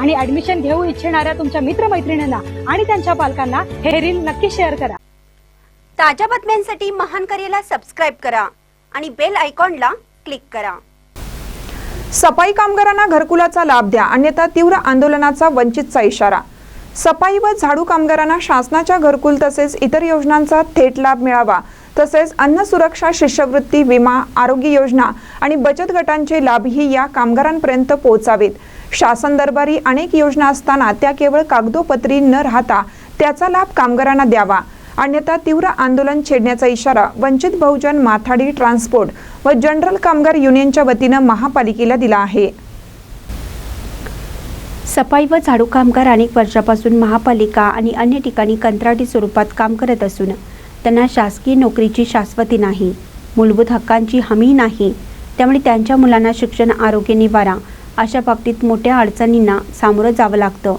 आणि ऍडमिशन घेऊ इच्छिणाऱ्या तुमच्या मित्रमैत्रिणींना आणि त्यांच्या पालकांना हे रील नक्की शेअर करा. ताज्या बातम्यांसाठी महान करेला सबस्क्राईब करा आणि बेल आयकॉनला क्लिक करा. सफाई कामगारांना घरकुलाचा लाभ द्या अन्यथा तीव्र आंदोलनाचा वंचितचा इशारा. सफाई व झाडू कामगारांना शासनाच्या घरकुल तसेच इतर योजनांचा थेट लाभ मिळावा. तसेच अन्न सुरक्षा शिष्यवृत्ती विमा आरोग्य योजना आणि बचत गटांचे लाभही या कामगारांपर्यंत पोहोचावेत. शासन दरबारी अनेक योजना असताना त्या केवळ कागदोपत्री न राहता त्याचा लाभ कामगारांना द्यावा. अन्यथा तीव्र आंदोलन छेडण्याचा इशारा वंचित बहुजन माथाडी ट्रान्सपोर्ट व जनरल कामगार युनियनच्या वतीनं महापालिकेला दिला आहे. सफाई व झाडू कामगार अनेक वर्षापासून महापालिका आणि अन्य ठिकाणी कंत्राटी स्वरूपात काम करत असून त्यांना शासकीय नोकरीची शाश्वती नाही मूलभूत हक्कांची हमी नाही त्यामुळे त्यांच्या मुलांना शिक्षण आरोग्य निवारा अशा बाबतीत मोठ्या अडचणींना सामोरं जावं लागतं.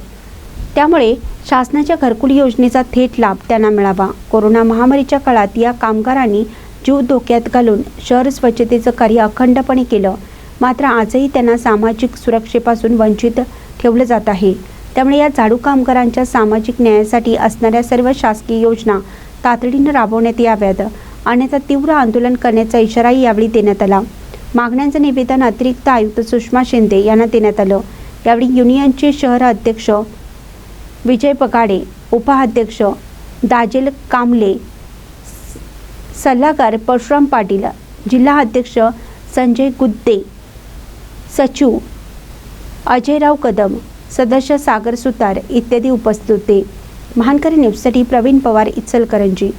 त्यामुळे शासनाच्या घरकुल योजनेचा थेट लाभ त्यांना मिळावा. कोरोना महामारीच्या काळात या कामगारांनी जीव धोक्यात घालून शहर स्वच्छतेचं कार्य अखंडपणे केलं. मात्र आजही त्यांना सामाजिक सुरक्षेपासून वंचित ठेवलं जात आहे. त्यामुळे या झाडू कामगारांच्या सामाजिक न्यायासाठी असणाऱ्या सर्व शासकीय योजना तातडीनं राबवण्यात याव्यात. अन्यथा तीव्र आंदोलन करण्याचा इशाराही यावेळी देण्यात आला. मागण्यांचं निवेदन अतिरिक्त आयुक्त सुषमा शिंदे यांना देण्यात आलं. यावेळी युनियनचे शहर अध्यक्ष विजय पगाडे उपाध्यक्ष दाजेल कांबले सल्लागार परशुराम पाटील जिल्हा अध्यक्ष संजय गुद्दे सचिव अजयराव कदम सदस्य सागर सुतार इत्यादी उपस्थित होते. महानकरी न्यूजसाठी प्रवीण पवार इचलकरंजी